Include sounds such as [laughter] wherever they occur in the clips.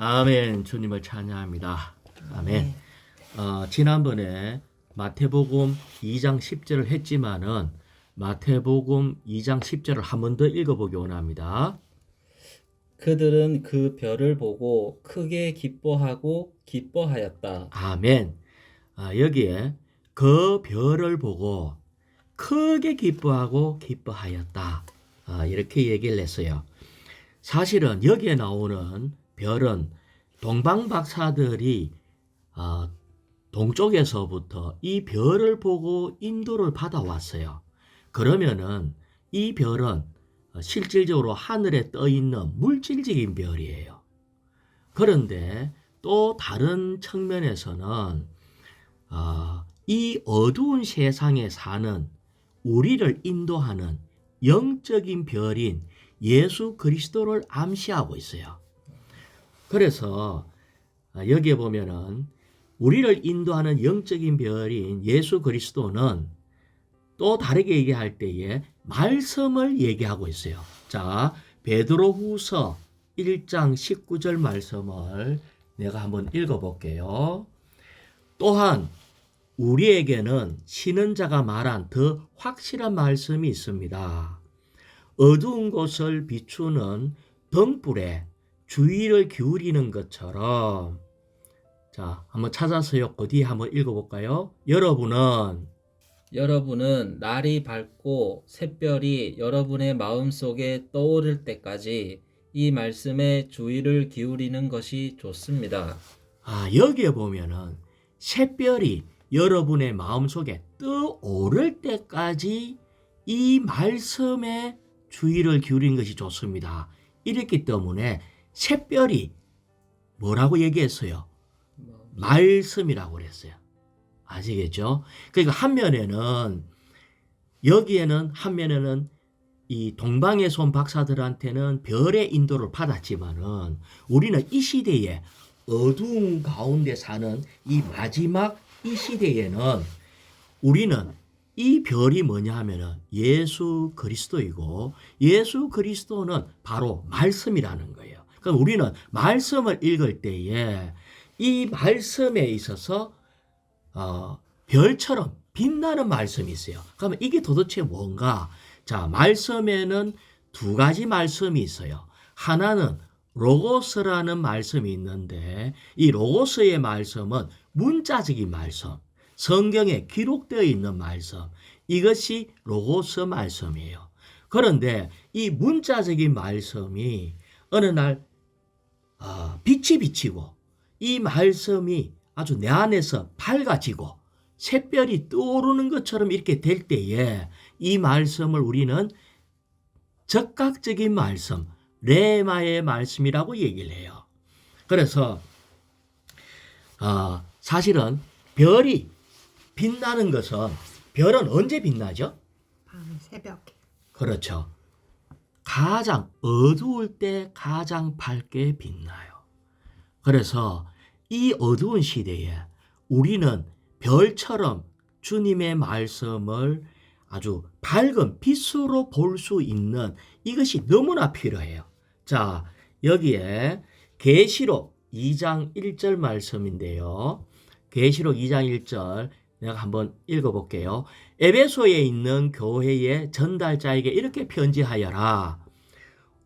아멘. 주님을 찬양합니다. 아멘. 어, 지난번에 마태복음 2장 10절을 했지만은 마태복음 2장 10절을 한 번 더 읽어보기 원합니다. 그들은 그 별을 보고 크게 기뻐하고 기뻐하였다. 아멘. 아, 여기에 그 별을 보고 크게 기뻐하고 기뻐하였다. 아, 이렇게 얘기를 했어요. 사실은 여기에 나오는 별은 동방 박사들이 아, 동쪽에서부터 이 별을 보고 인도를 받아왔어요. 그러면은 이 별은 실질적으로 하늘에 떠 있는 물질적인 별이에요. 그런데 또 다른 측면에서는 아, 이 어두운 세상에 사는 우리를 인도하는 영적인 별인 예수 그리스도를 암시하고 있어요. 그래서 아, 여기에 보면은 우리를 인도하는 영적인 별인 예수 그리스도는 또 다르게 얘기할 때에 말씀을 얘기하고 있어요. 자, 베드로후서 1장 19절 말씀을 내가 한번 읽어 볼게요. 또한 우리에게는 신은 자가 말한 더 확실한 말씀이 있습니다. 어두운 곳을 비추는 등불에 주의를 기울이는 것처럼 자, 한번 찾아서요. 어디 한번 읽어 볼까요? 여러분은 여러분은 날이 밝고 샛별이 여러분의 마음속에 떠오를 때까지 이 말씀에 주의를 기울이는 것이 좋습니다. 아, 여기에 보면은 새별이 여러분의 마음속에 떠오를 때까지 이 말씀에 주의를 기울이는 것이 좋습니다. 이랬기 때문에 새별이 뭐라고 얘기했어요? 말씀이라고 그랬어요. 아시겠죠? 그러니까 한 면에는 여기에는 한 면에는 이 동방에서 온 박사들한테는 별의 인도를 받았지만은 우리는 이 시대에 어두운 가운데 사는 이 마지막 이 시대에는 우리는 이 별이 뭐냐 하면은 예수 그리스도이고 예수 그리스도는 바로 말씀이라는 거예요. 그럼 우리는 말씀을 읽을 때에 이 말씀에 있어서 어, 별처럼 빛나는 말씀이 있어요. 그러면 이게 도대체 뭔가? 자, 말씀에는 두 가지 말씀이 있어요. 하나는 로고스라는 말씀이 있는데 이 로고스의 말씀은 문자적인 말씀, 성경에 기록되어 있는 말씀, 이것이 로고스 말씀이에요. 그런데 이 문자적인 말씀이 어느 날 어, 빛이 비치고 이 말씀이 아주 내 안에서 밝아지고 새별이 떠오르는 것처럼 이렇게 될 때에 이 말씀을 우리는 적각적인 말씀, 레마의 말씀이라고 얘기를 해요. 그래서 어, 사실은 별이 빛나는 것은 별은 언제 빛나죠? 밤 새벽에 그렇죠. 가장 어두울 때 가장 밝게 빛나요. 그래서 이 어두운 시대에 우리는 별처럼 주님의 말씀을 아주 밝은 빛으로 볼 수 있는 이것이 너무나 필요해요. 자, 여기에 계시록 2장 1절 말씀인데요. 계시록 2장 1절 내가 한번 읽어 볼게요. 에베소에 있는 교회의 전달자에게 이렇게 편지하여라.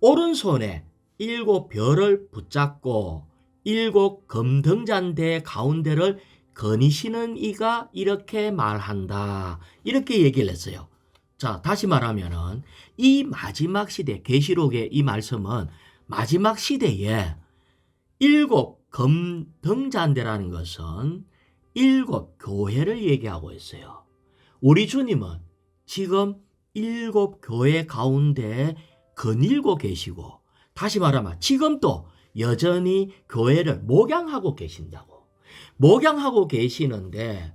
오른손에 일곱 별을 붙잡고 일곱 금등잔대 가운데를 거니시는 이가 이렇게 말한다. 이렇게 얘기를 했어요. 자, 다시 말하면은 이 마지막 시대 계시록의 이 말씀은 마지막 시대에 일곱 금등잔대라는 것은 일곱 교회를 얘기하고 있어요. 우리 주님은 지금 일곱 교회 가운데 거닐고 계시고 다시 말하면 지금 또 여전히 교회를 목양하고 계신다고. 목양하고 계시는데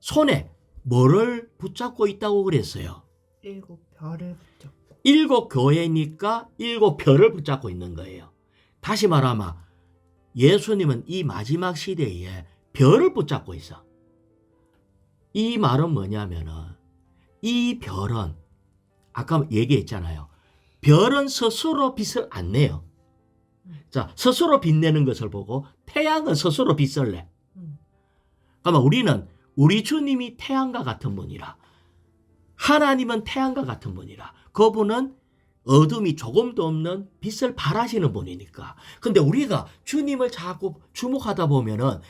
손에 뭐를 붙잡고 있다고 그랬어요. 일곱 별을 붙잡고 일곱 교회니까 일곱 별을 붙잡고 있는 거예요. 다시 말하면 예수님은 이 마지막 시대에 별을 붙잡고 있어. 이 말은 뭐냐면은 이 별은 아까 얘기했잖아요. 별은 스스로 빛을 안 내요. 자, 스스로 빛내는 것을 보고 태양은 스스로 빛을 내. 음. 그러면 우리는 우리 주님이 태양과 같은 분이라. 하나님은 태양과 같은 분이라. 그분은 어둠이 조금도 없는 빛을 발하시는 분이니까. 근데 우리가 주님을 자꾸 주목하다 보면은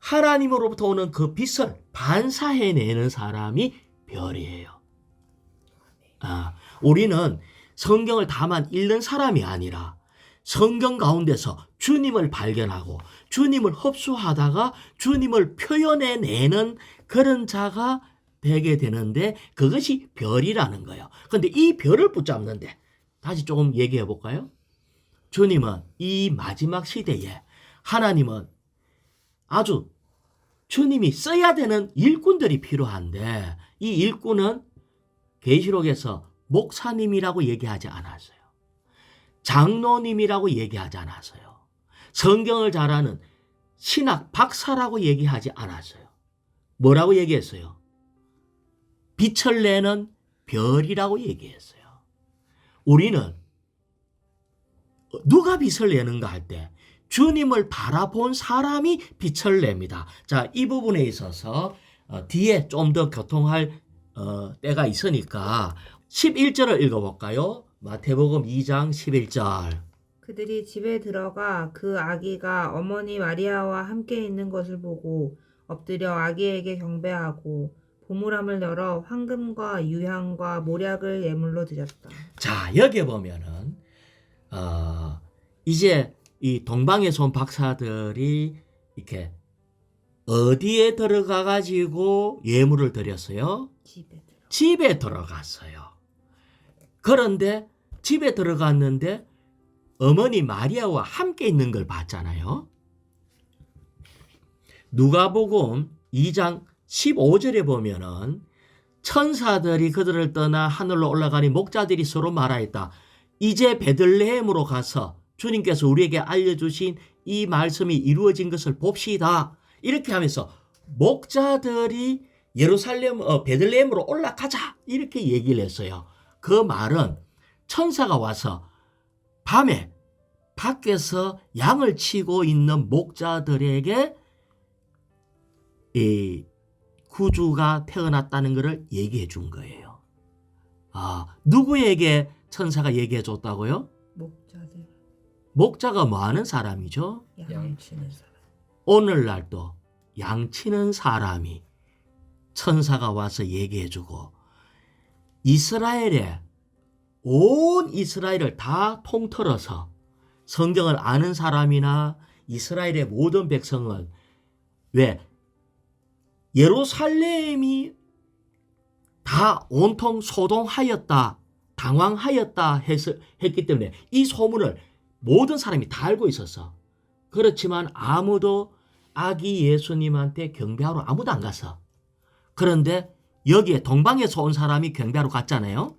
하나님으로부터 오는 그 빛을 반사해내는 사람이 별이에요. 아, 우리는 성경을 다만 읽는 사람이 아니라 성경 가운데서 주님을 발견하고 주님을 흡수하다가 주님을 표현해 내는 그런 자가 되게 되는데 그것이 별이라는 거예요. 근데 이 별을 붙잡는데 다시 조금 얘기해 볼까요? 주님은 이 마지막 시대에 하나님은 아주 주님이 써야 되는 일꾼들이 필요한데 이 일꾼은 계시록에서 목사님이라고 얘기하지 않았어요. 장로님이라고 얘기하지 않았어요. 성경을 잘 아는 신학 박사라고 얘기하지 않았어요. 뭐라고 얘기했어요? 빛을 내는 별이라고 얘기했어요. 우리는 누가 빛을 내는가 할 때 주님을 바라본 사람이 빛을 냅니다. 자, 이 부분에 있어서 어, 뒤에 좀 더 교통할 어, 때가 있으니까 11절을 읽어볼까요? 마태복음 2장 11절. 그들이 집에 들어가 그 아기가 어머니 마리아와 함께 있는 것을 보고 엎드려 아기에게 경배하고 보물함을 열어 황금과 유향과 모략을 예물로 드렸다. 자, 여기 보면은, 어, 이제 이 동방에서 온 박사들이 이렇게 어디에 들어가 가지고 예물을 드렸어요? 집에 들어. 집에 들어갔어요. 그런데 집에 들어갔는데 어머니 마리아와 함께 있는 걸 봤잖아요. 누가복음 2장 15절에 보면은 천사들이 그들을 떠나 하늘로 올라가니 목자들이 서로 말하였다. 이제 베들레헴으로 가서 주님께서 우리에게 알려주신 이 말씀이 이루어진 것을 봅시다. 이렇게 하면서 목자들이 예루살렘 어, 베들레헴으로 올라가자 이렇게 얘기를 했어요. 그 말은 천사가 와서 밤에 밖에서 양을 치고 있는 목자들에게 이 구주가 태어났다는 것을 얘기해 준 거예요. 아, 누구에게 천사가 얘기해 줬다고요? 목자들 목자가 뭐 하는 사람이죠? 양을 양. 치는 사람. 오늘날도 양치는 사람이 천사가 와서 얘기해 주고 이스라엘에 온 이스라엘을 다 통틀어서 성경을 아는 사람이나 이스라엘의 모든 백성은 왜 예루살렘이 다 온통 소동하였다, 당황하였다 해서 했기 때문에 이 소문을 모든 사람이 다 알고 있었어. 그렇지만 아무도 아기 예수님한테 경배하러 아무도 안 갔어. 그런데 여기에 동방에서 온 사람이 경배하러 갔잖아요.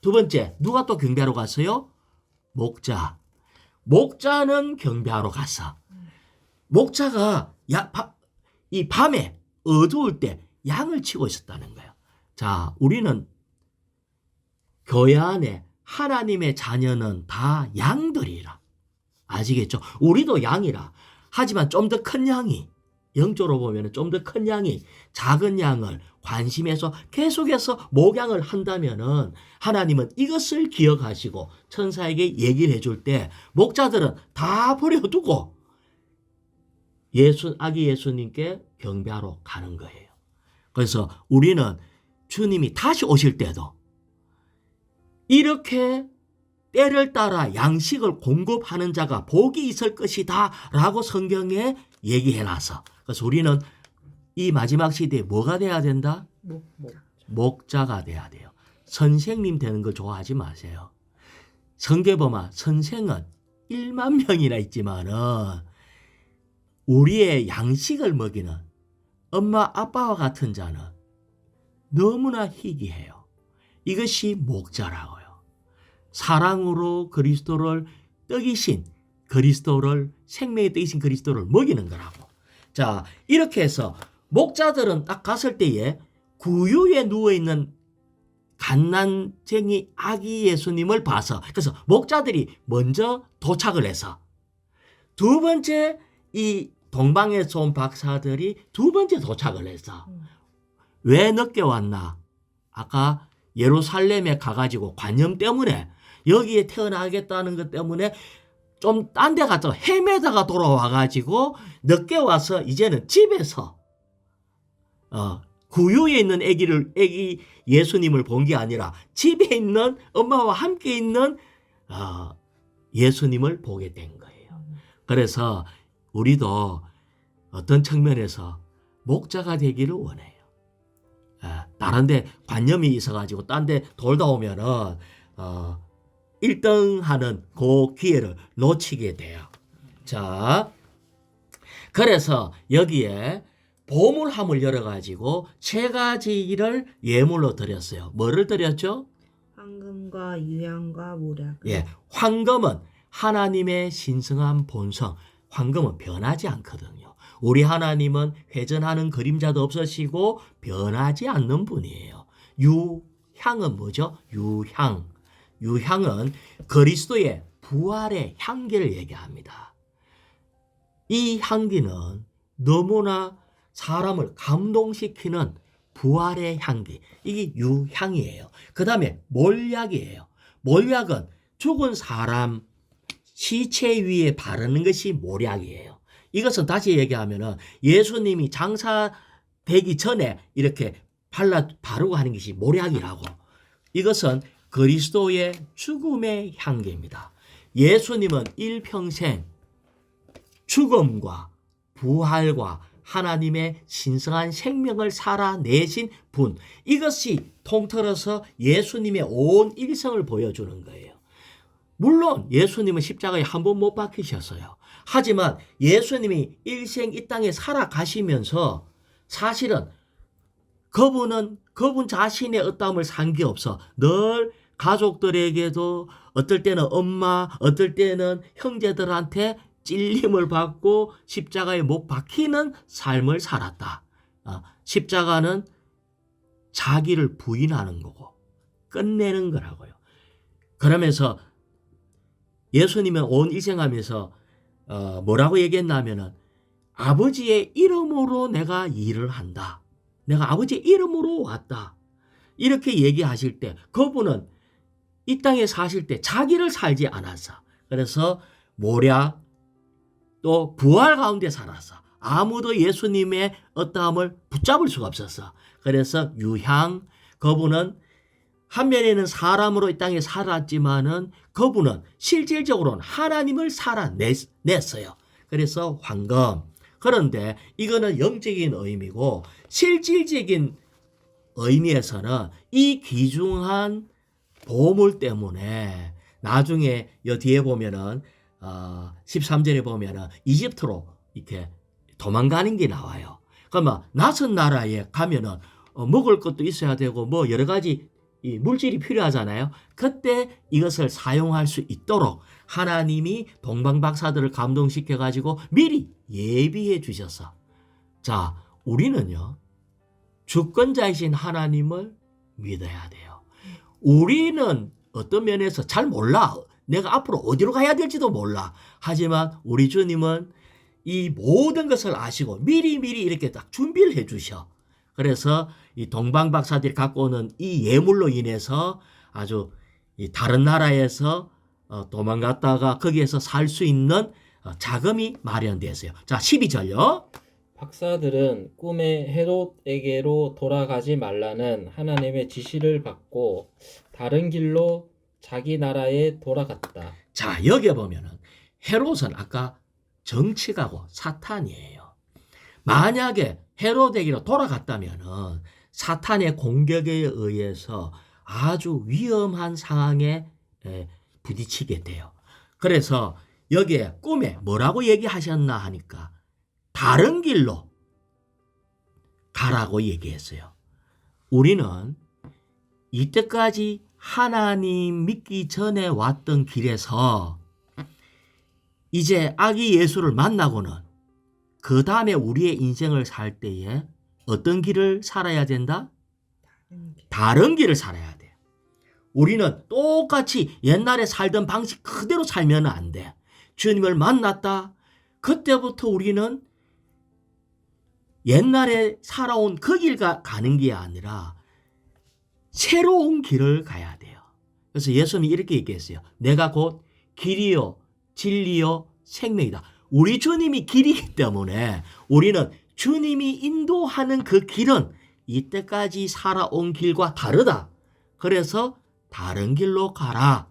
두 번째, 누가 또 경배하러 갔어요? 목자. 목자는 경배하러 갔어. 목자가 야, 바- 이 밤에 어두울 때 양을 치고 있었다는 거예요. 자, 우리는 교회 안에 하나님의 자녀는 다 양들이라. 아시겠죠? 우리도 양이라. 하지만 좀 더 큰 양이 영적으로 보면 좀 더 큰 양이 작은 양을 관심해서 계속해서 목양을 한다면은 하나님은 이것을 기억하시고 천사에게 얘기를 해줄 때 목자들은 다 버려두고 예수 아기 예수님께 경배하러 가는 거예요. 그래서 우리는 주님이 다시 오실 때도 이렇게 때를 따라 양식을 공급하는 자가 복이 있을 것이다 라고 성경에 얘기해 놔서 그래서 우리는 이 마지막 시대에 뭐가 돼야 된다? 목, 목. 목자 가 돼야 돼요. 선생님 되는 걸 좋아하지 마세요. 성계범아 선생은 1만 명이나 있지만은 우리의 양식을 먹이는 엄마 아빠와 같은 자는 너무나 희귀해요. 이것이 목자라고요. 사랑으로 그리스도를 떡이신 그리스도를 생명의 떡이신 그리스도를 먹이는 거라고. 자, 이렇게 해서 목자들은 딱 갔을 때에 구유에 누워 있는 갓난쟁이 아기 예수님을 봐서 그래서 목자들이 먼저 도착을 해서 두 번째 이 동방에서 온 박사들이 두 번째 도착을 했어. 음. 왜 늦게 왔나? 아까 예루살렘에 가가지고 관념 때문에 여기에 태어나겠다는 것 때문에 좀 딴 데 갔다 헤매다가 돌아와가지고 늦게 와서 이제는 집에서 어, 구유에 있는 아기를 아기 예수님을 본 게 아니라 집에 있는 엄마와 함께 있는 어, 예수님을 보게 된 거예요. 음. 그래서 우리도 어떤 측면에서 목자가 되기를 원해요. 아, 다른데 관념이 있어가지고 딴 데 돌다 오면은 어, 1등 하는 그 기회를 놓치게 돼요. 자, 그래서 여기에 보물함을 열어가지고 세 가지를 예물로 드렸어요. 뭐를 드렸죠? 황금과 유향과 모략. 예, 황금은 하나님의 신성한 본성. 황금은 변하지 않거든요. 우리 하나님은 회전하는 그림자도 없으시고 변하지 않는 분이에요. 유향은 뭐죠? 유향. 유향은 그리스도의 부활의 향기를 얘기합니다. 이 향기는 너무나 사람을 감동시키는 부활의 향기. 이게 유향이에요. 그 다음에 몰약이에요. 몰약은 죽은 사람 시체 위에 바르는 것이 몰약이에요. 이것은 다시 얘기하면은 예수님이 장사되기 전에 이렇게 발라 바르고 하는 것이 몰약이라고. 이것은 그리스도의 죽음의 향기입니다. 예수님은 일평생 죽음과 부활과 하나님의 신성한 생명을 살아내신 분. 이것이 통틀어서 예수님의 온 일생을 보여주는 거예요. 물론 예수님은 십자가에 한 번 못 박히셨어요. 하지만 예수님이 일생 이 땅에 살아가시면서 사실은 그분은 그분 자신의 어떠함을 산게 없어. 늘 가족들에게도 어떨 때는 엄마, 어떨 때는 형제들한테 찔림을 받고 십자가에 못 박히는 삶을 살았다. 어, 십자가는 자기를 부인하는 거고 끝내는 거라고요. 그러면서 예수님은 온 일생하면서 어, 뭐라고 얘기했냐면은 아버지의 이름으로 내가 일을 한다. 내가 아버지의 이름으로 왔다. 이렇게 얘기하실 때 그분은 이 땅에 사실 때 자기를 살지 않았어. 그래서 모략 또 부활 가운데 살았어. 아무도 예수님의 어떠함을 붙잡을 수가 없었어. 그래서 유향 그분은 한 면에는 사람으로 이 땅에 살았지만은 그분은 실질적으로는 하나님을 살아냈어요. 그래서 황금. 그런데 이거는 영적인 의미고 실질적인 의미에서는 이 귀중한 보물 때문에 나중에 여 뒤에 보면은 어, 13절에 보면은 이집트로 이렇게 도망가는 게 나와요. 그러면 낯선 나라에 가면은 어, 먹을 것도 있어야 되고 뭐 여러 가지 이 물질이 필요하잖아요. 그때 이것을 사용할 수 있도록 하나님이 동방 박사들을 감동시켜 가지고 미리 예비해 주셨어. 자, 우리는요. 주권자이신 하나님을 믿어야 돼요. 우리는 어떤 면에서 잘 몰라. 내가 앞으로 어디로 가야 될지도 몰라. 하지만 우리 주님은 이 모든 것을 아시고 미리 미리 이렇게 딱 준비를 해 주셔. 그래서 이 동방 박사들이 갖고 오는 이 예물로 인해서 아주 이 다른 나라에서 어, 도망갔다가 거기에서 살 수 있는 어, 자금이 마련됐어요. 자, 12절요. 박사들은 꿈에 헤롯에게로 돌아가지 말라는 하나님의 지시를 받고 다른 길로 자기 나라에 돌아갔다. 자, 여기 보면은 헤롯은 아까 정치가고 사탄이에요. 만약에 헤롯에게로 돌아갔다면은 사탄의 공격에 의해서 아주 위험한 상황에 에, 부딪히게 돼요. 그래서 여기에 꿈에 뭐라고 얘기하셨나 하니까 다른 길로 가라고 얘기했어요. 우리는 이때까지 하나님 믿기 전에 왔던 길에서 이제 아기 예수를 만나고는 그 다음에 우리의 인생을 살 때에 어떤 길을 살아야 된다? 다른 길을 살아야 돼. 우리는 똑같이 옛날에 살던 방식 그대로 살면 안 돼. 주님을 만났다. 그때부터 우리는 옛날에 살아온 그 길 가는 게 아니라 새로운 길을 가야 돼요. 그래서 예수님이 이렇게 얘기했어요. 내가 곧 길이요, 진리요, 생명이다. 우리 주님이 길이기 때문에 우리는 주님이 인도하는 그 길은 이때까지 살아온 길과 다르다. 그래서 다른 길로 가라.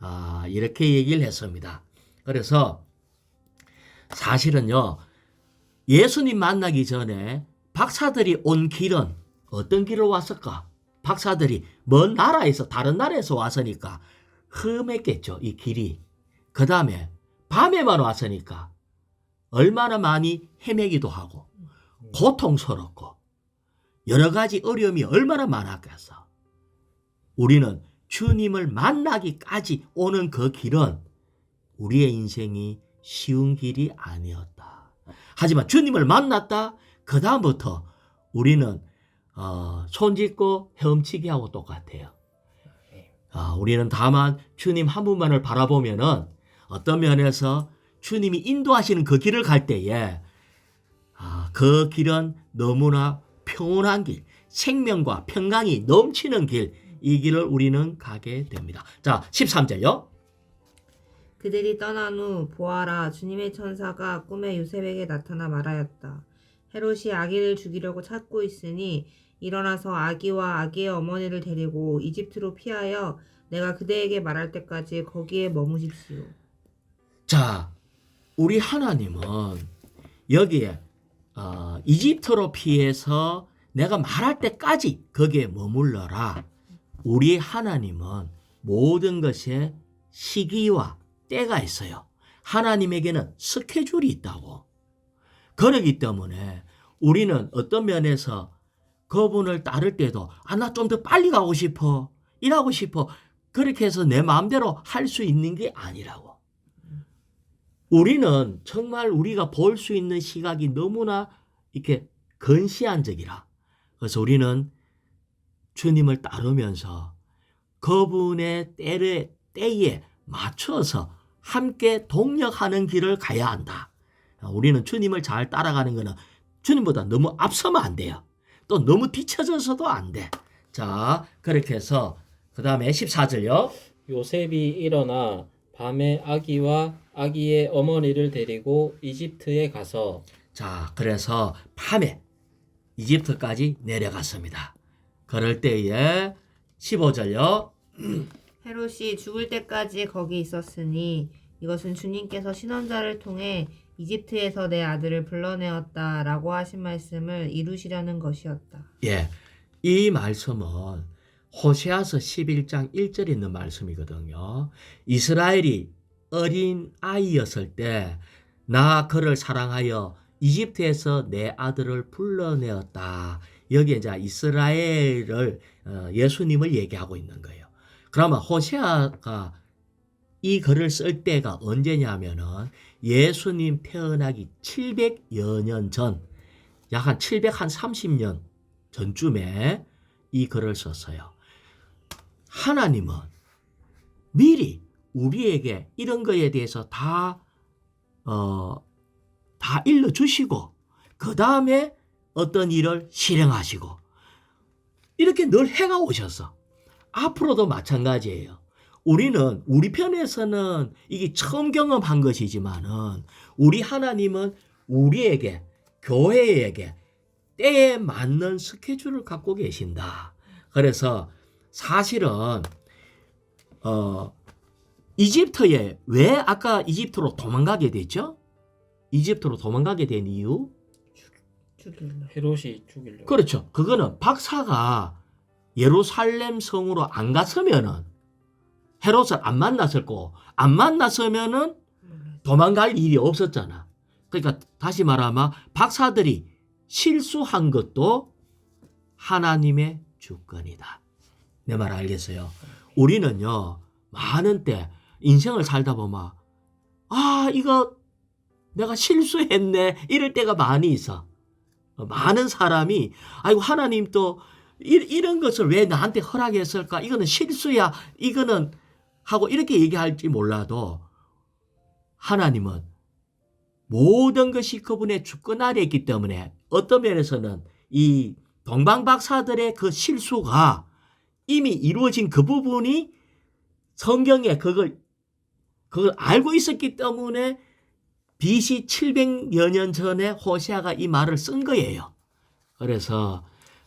아, 이렇게 얘기를 했습니다. 그래서 사실은요, 예수님 만나기 전에 박사들이 온 길은 어떤 길로 왔을까? 박사들이 먼 나라에서, 다른 나라에서 왔으니까 흠했겠죠, 이 길이. 그 다음에 밤에만 왔으니까 얼마나 많이 헤매기도 하고 고통스럽고 여러 가지 어려움이 얼마나 많았겠어. 우리는 주님을 만나기까지 오는 그 길은 우리의 인생이 쉬운 길이 아니었다. 하지만 주님을 만났다. 그 다음부터 우리는 어, 손짓고 헤엄치기 하고 똑같아요. 아, 우리는 다만 주님 한 분만을 바라보면은 어떤 면에서 주님이 인도하시는 그 길을 갈 때에 아, 그 길은 너무나 평온한 길, 생명과 평강이 넘치는 길, 이 길을 우리는 가게 됩니다. 자, 13절요. 그들이 떠난 후 보아라 주님의 천사가 꿈에 요셉에게 나타나 말하였다. 헤롯이 아기를 죽이려고 찾고 있으니 일어나서 아기와 아기의 어머니를 데리고 이집트로 피하여 내가 그대에게 말할 때까지 거기에 머무십시오. 자, 우리 하나님은 여기에 어, 이집트로 피해서 내가 말할 때까지 거기에 머물러라. 우리 하나님은 모든 것에 시기와 때가 있어요. 하나님에게는 스케줄이 있다고. 그러기 때문에 우리는 어떤 면에서 그분을 따를 때도 아 나 좀 더 빨리 가고 싶어 일하고 싶어 그렇게 해서 내 마음대로 할 수 있는 게 아니라고. 우리는 정말 우리가 볼 수 있는 시각이 너무나 이렇게 근시안적이라. 그래서 우리는 주님을 따르면서 그분의 때를, 때에 맞춰서 함께 동력하는 길을 가야 한다. 우리는 주님을 잘 따라가는 것은 주님보다 너무 앞서면 안 돼요. 또 너무 뒤쳐져서도 안 돼. 자, 그렇게 해서 그 다음에 14절요. 요셉이 일어나 밤에 아기와 아기의 어머니를 데리고 이집트에 가서 자, 그래서 밤에 이집트까지 내려갔습니다. 그럴 때에 15절요. [clears throat] 헤롯이 죽을 때까지 거기 있었으니 이것은 주님께서 신원자를 통해 이집트에서 내 아들을 불러내었다라고 하신 말씀을 이루시려는 것이었다. 예. 이 말씀은 호세아서 11장 1절에 있는 말씀이거든요. 이스라엘이 어린 아이였을 때 나 그를 사랑하여 이집트에서 내 아들을 불러내었다. 여기에 이제 이스라엘을 어, 예수님을 얘기하고 있는 거예요. 그러면 호세아가 이 글을 쓸 때가 언제냐면은 예수님 태어나기 700여 년 전, 약 한 730년 전쯤에 이 글을 썼어요. 하나님은 미리 우리에게 이런 거에 대해서 다, 어, 다 일러주시고, 그 다음에 어떤 일을 실행하시고, 이렇게 늘 해가 오셨어. 앞으로도 마찬가지예요. 우리는 우리 편에서는 이게 처음 경험한 것이지만은 우리 하나님은 우리에게 교회에게 때에 맞는 스케줄을 갖고 계신다. 그래서 사실은 어 이집트에 왜 아까 이집트로 도망가게 됐죠? 이집트로 도망가게 된 이유? 죽일라. 헤롯이 죽이려고 그렇죠. 그거는 박사가 예루살렘 성으로 안 갔으면은 헤롯을 안 만났을 거고 안 만났으면은 도망갈 일이 없었잖아. 그러니까 다시 말하면 박사들이 실수한 것도 하나님의 주권이다. 내 말 알겠어요? 우리는요 많은 때 인생을 살다 보면 아 이거 내가 실수했네 이럴 때가 많이 있어. 많은 사람이 아이고 하나님 또 이, 이런 것을 왜 나한테 허락했을까? 이거는 실수야. 이거는 하고 이렇게 얘기할지 몰라도 하나님은 모든 것이 그분의 주권 아래 있기 때문에 어떤 면에서는 이 동방박사들의 그 실수가 이미 이루어진 그 부분이 성경에 그걸 그걸 알고 있었기 때문에 BC 700여 년 전에 호세아가 이 말을 쓴 거예요. 그래서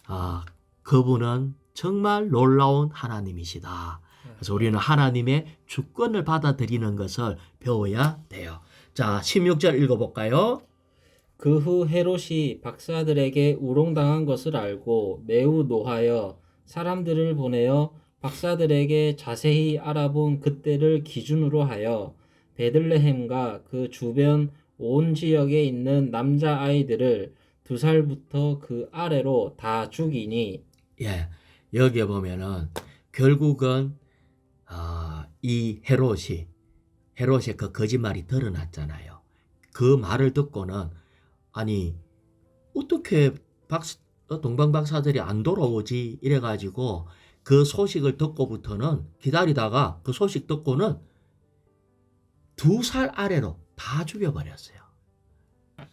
아, 그분은 정말 놀라운 하나님이시다. 그래서 우리는 하나님의 주권을 받아들이는 것을 배워야 돼요. 자, 16절 읽어볼까요? 그 후 헤롯이 박사들에게 우롱당한 것을 알고 매우 노하여 사람들을 보내어 박사들에게 자세히 알아본 그때를 기준으로 하여 베들레헴과 그 주변 온 지역에 있는 남자 아이들을 두 살부터 그 아래로 다 죽이니 예, 여기에 보면은 결국은 아, 이 헤롯이 헤롯의 그 거짓말이 드러났잖아요. 그 말을 듣고는 아니 어떻게 박 동방 박사들이 안 돌아오지 이래가지고 그 소식을 듣고부터는 기다리다가 그 소식 듣고는 두 살 아래로 다 죽여버렸어요.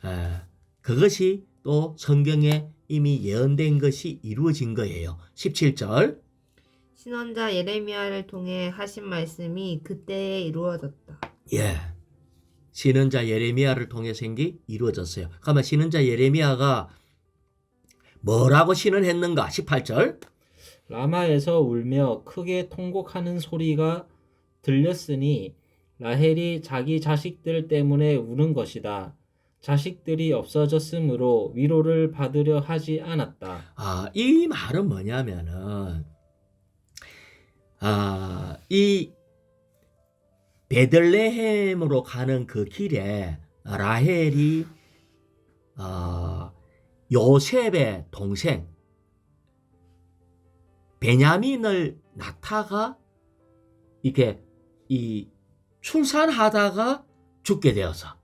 예, 그것이 또 성경에 이미 예언된 것이 이루어진 거예요. 17절. 신원자 예레미야를 통해 하신 말씀이 그때에 이루어졌다. 예. 신은자 예레미야를 통해 생기 이루어졌어요. 그러면 신은자 예레미야가 뭐라고 신은했는가? 18절. 라마에서 울며 크게 통곡하는 소리가 들렸으니 라헬이 자기 자식들 때문에 우는 것이다. 자식들이 없어졌으므로 위로를 받으려 하지 않았다. 아, 이 말은 뭐냐면은 아, 이 베들레헴으로 가는 그 길에 라헬이 어, 요셉의 동생 베냐민을 낳다가 이게 이 출산하다가 죽게 되어서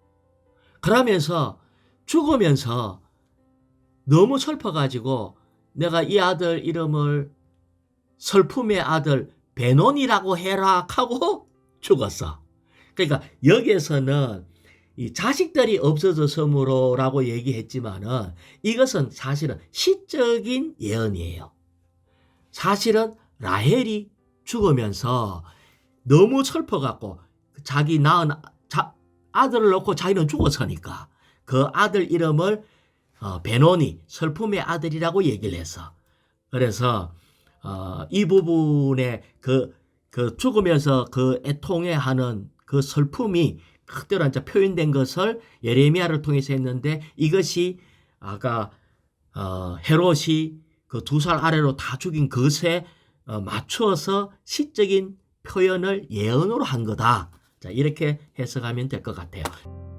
그러면서 죽으면서 너무 슬퍼가지고 내가 이 아들 이름을 슬픔의 아들 베논이라고 해라 하고 [laughs] 죽었어. 그러니까 여기에서는 이 자식들이 없어졌으므로라고 얘기했지만은 이것은 사실은 시적인 예언이에요. 사실은 라헬이 죽으면서 너무 슬퍼갖고 자기 낳은 자- 아들을 놓고 자기는 죽었으니까 그 아들 이름을 어, 베논이 슬픔의 아들이라고 얘기를 했어. 그래서 어, 이 부분에 그, 그 죽으면서 그 애통해 하는 그 슬픔이 그대로 이제 표현된 것을 예레미야를 통해서 했는데 이것이 아까 어, 헤롯이 그 두 살 아래로 다 죽인 것에 어, 맞추어서 시적인 표현을 예언으로 한 거다. 자, 이렇게 해석하면 될 것 같아요.